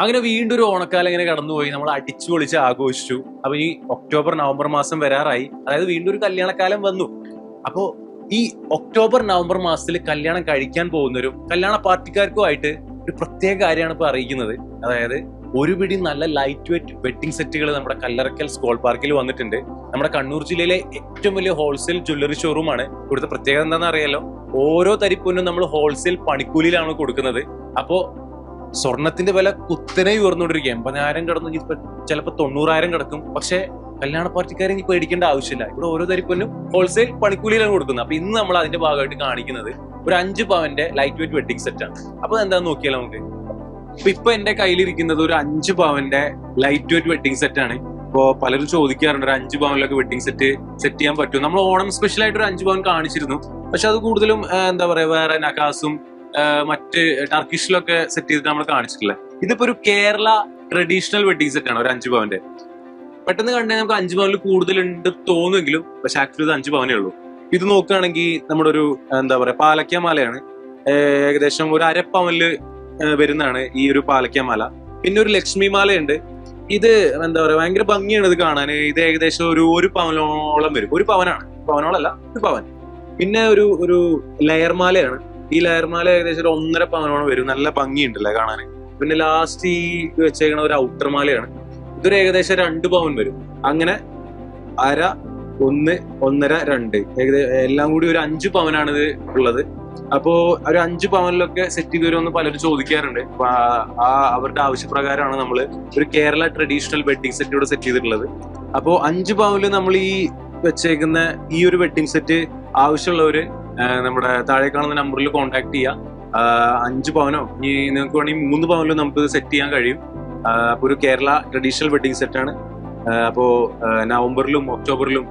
അങ്ങനെ വീണ്ടും ഒരു ഓണക്കാലം ഇങ്ങനെ കടന്നുപോയി. നമ്മൾ അടിച്ചു പൊളിച്ച് ആഘോഷിച്ചു. അപ്പൊ ഈ ഒക്ടോബർ നവംബർ മാസം വരാറായി. അതായത് വീണ്ടും ഒരു കല്യാണക്കാലം വന്നു. അപ്പോ ഈ ഒക്ടോബർ നവംബർ മാസത്തിൽ കല്യാണം കഴിക്കാൻ പോകുന്നവരും കല്യാണ പാർട്ടിക്കാർക്കുമായിട്ട് ഒരു പ്രത്യേക കാര്യമാണ് ഇപ്പൊ അറിയിക്കുന്നത്. അതായത് ഒരു പിടി നല്ല ലൈറ്റ് വെയിറ്റ് വെഡിങ് സെറ്റുകൾ നമ്മുടെ കല്ലറക്കൽ സ്കോൾ പാർക്കിൽ വന്നിട്ടുണ്ട്. നമ്മുടെ കണ്ണൂർ ജില്ലയിലെ ഏറ്റവും വലിയ ഹോൾസെയിൽ ജ്വല്ലറി ഷോറൂമാണ് ഇവിടുത്തെ പ്രത്യേകത എന്താണെന്ന് അറിയാലോ? ഓരോ തരിപ്പൊന്നും നമ്മൾ ഹോൾസെയിൽ പണിക്കൂലിയിലാണ് കൊടുക്കുന്നത്. അപ്പോ സ്വർണത്തിന്റെ വില കുത്തനെ ഉയർന്നുകൊണ്ടിരിക്കുക എൺപതിനായിരം കിടന്നു ചിലപ്പോൾ തൊണ്ണൂറായിരം കിടക്കും. പക്ഷെ കല്യാണ പാർട്ടിക്കാരെ ഇനി പേടിക്കേണ്ട ആവശ്യമില്ല. ഇവിടെ ഓരോ തരിപ്പൊന്നും ഹോൾസെയിൽ പണിക്കൂലിയിലാണ് കൊടുക്കുന്നത്. അപ്പൊ ഇന്ന് നമ്മൾ അതിന്റെ ഭാഗമായിട്ട് കാണിക്കുന്നത് ഒരു അഞ്ച് പവന്റെ ലൈറ്റ് വെയിറ്റ് വെഡിങ് സെറ്റ് ആണ്. അപ്പൊ എന്താന്ന് നോക്കിയാൽ നമുക്ക്? അപ്പൊ ഇപ്പൊ എന്റെ കയ്യിലിരിക്കുന്നത് ഒരു അഞ്ച് പവന്റെ ലൈറ്റ് വെയിറ്റ് വെഡിങ് സെറ്റ് ആണ്. ഇപ്പോ പലരും ചോദിക്കാറുണ്ട് ഒരു അഞ്ച് പവനിലൊക്കെ വെഡിങ് സെറ്റ് സെറ്റ് ചെയ്യാൻ പറ്റും നമ്മൾ ഓണം സ്പെഷ്യൽ ആയിട്ട് ഒരു അഞ്ച് പവൻ കാണിച്ചിരുന്നു. പക്ഷെ അത് കൂടുതലും എന്താ പറയാ വേറെ ആ, മറ്റ് ടർക്കിഷിലൊക്കെ സെറ്റ് ചെയ്തിട്ട് നമ്മൾ കാണിച്ചിട്ടില്ലേ? ഇതിപ്പോ ഒരു കേരള ട്രഡീഷണൽ വെഡിങ് സെറ്റ് ആണ് ഒരു അഞ്ച് പവന്റെ. പെട്ടെന്ന് കണ്ടാൽ നമുക്ക് അഞ്ച് പവനിൽ കൂടുതലുണ്ട് തോന്നുമെങ്കിലും പക്ഷെ ആക്ച്വലി ഇത് അഞ്ച് പവനേ ഉള്ളൂ. ഇത് നോക്കുകയാണെങ്കിൽ നമ്മുടെ ഒരു എന്താ പറയാ പാലക്ക മാലയാണ് ഏകദേശം ഒരു അരപ്പവനിൽ വരുന്നതാണ് ഈ ഒരു പാലക്ക മാല പിന്നെ ഒരു ലക്ഷ്മി മാലയുണ്ട് ഇത് എന്താ പറയാ ഭയങ്കര ഭംഗിയാണ് ഇത് കാണാൻ ഇത് ഏകദേശം ഒരു ഒരു പവനോളം വരും. ഒരു പവനാണ്. പവനോളല്ല ഒരു പവൻ. പിന്നെ ഒരു ഒരു ലെയർ മാലയാണ്. ഈ ലയർമാല ഏകദേശം ഒരു ഒന്നര പവനോളം വരും. നല്ല ഭംഗിയുണ്ടല്ലേ കാണാൻ? പിന്നെ ലാസ്റ്റ് ഈ വെച്ചേക്കണ ഒരു ഔട്ടർ മാലയാണ്. ഇതൊരു ഏകദേശം രണ്ട് പവൻ വരും. അങ്ങനെ അര ഒന്ന് ഒന്നര രണ്ട്. ഏകദേശം എല്ലാം കൂടി ഒരു അഞ്ച് പവനാണ് ഇത് ഉള്ളത്. അപ്പോ ഒരു അഞ്ച് പവനിലൊക്കെ സെറ്റ് ചെയ്ത് വരുമെന്ന് പലരും ചോദിക്കാറുണ്ട്. ആ- അവരുടെ ആവശ്യപ്രകാരമാണ് നമ്മൾ ഒരു കേരള ട്രഡീഷണൽ വെഡ്ഡിംഗ് സെറ്റ് ഇവിടെ സെറ്റ് ചെയ്തിട്ടുള്ളത്. അപ്പോ അഞ്ച് പവനിൽ നമ്മൾ ഈ വെച്ചേക്കുന്ന ഈ ഒരു വെഡ്ഡിംഗ് സെറ്റ് ആവശ്യമുള്ളവര് നമ്മുടെ താഴെ കാണുന്ന നമ്പറിൽ കോൺടാക്ട് ചെയ്യുക അഞ്ച് പവനോ? ഇനി നിങ്ങൾക്ക് വേണമെങ്കിൽ മൂന്ന് പവനിലും നമുക്ക് സെറ്റ് ചെയ്യാൻ കഴിയും. അപ്പോൾ ഒരു കേരള ട്രഡീഷണൽ വെഡ്ഡിങ് സെറ്റാണ് അപ്പോൾ അപ്പോ നവംബറിലും ഒക്ടോബറിലും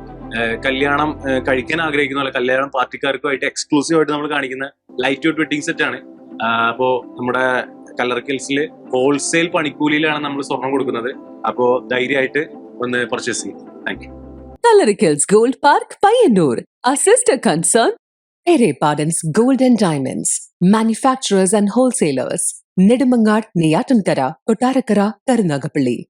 കല്യാണം കഴിക്കാൻ ആഗ്രഹിക്കുന്ന പോലെ കല്യാണം പാർട്ടിക്കാർക്കുമായിട്ട് എക്സ്ക്ലൂസീവ് ആയിട്ട് നമ്മൾ കാണിക്കുന്ന ലൈറ്റ് വെയിറ്റ് വെഡ്ഡിങ് സെറ്റാണ് അപ്പോൾ നമ്മുടെ കല്ലറക്കൽസിൽ ഹോൾസെയിൽ പണിക്കൂലിയിലാണ് നമ്മൾ സ്വർണം കൊടുക്കുന്നത്. അപ്പോൾ ധൈര്യമായിട്ട് ഒന്ന് പർച്ചേസ് ചെയ്യും. Thank you Coloricals Gold Park, Payyanur Our sister Pere Pardon's Gold and Diamonds. Manufacturers and wholesalers. Nedumangad, Neyatankara, Kotarakara, Karunagapalli.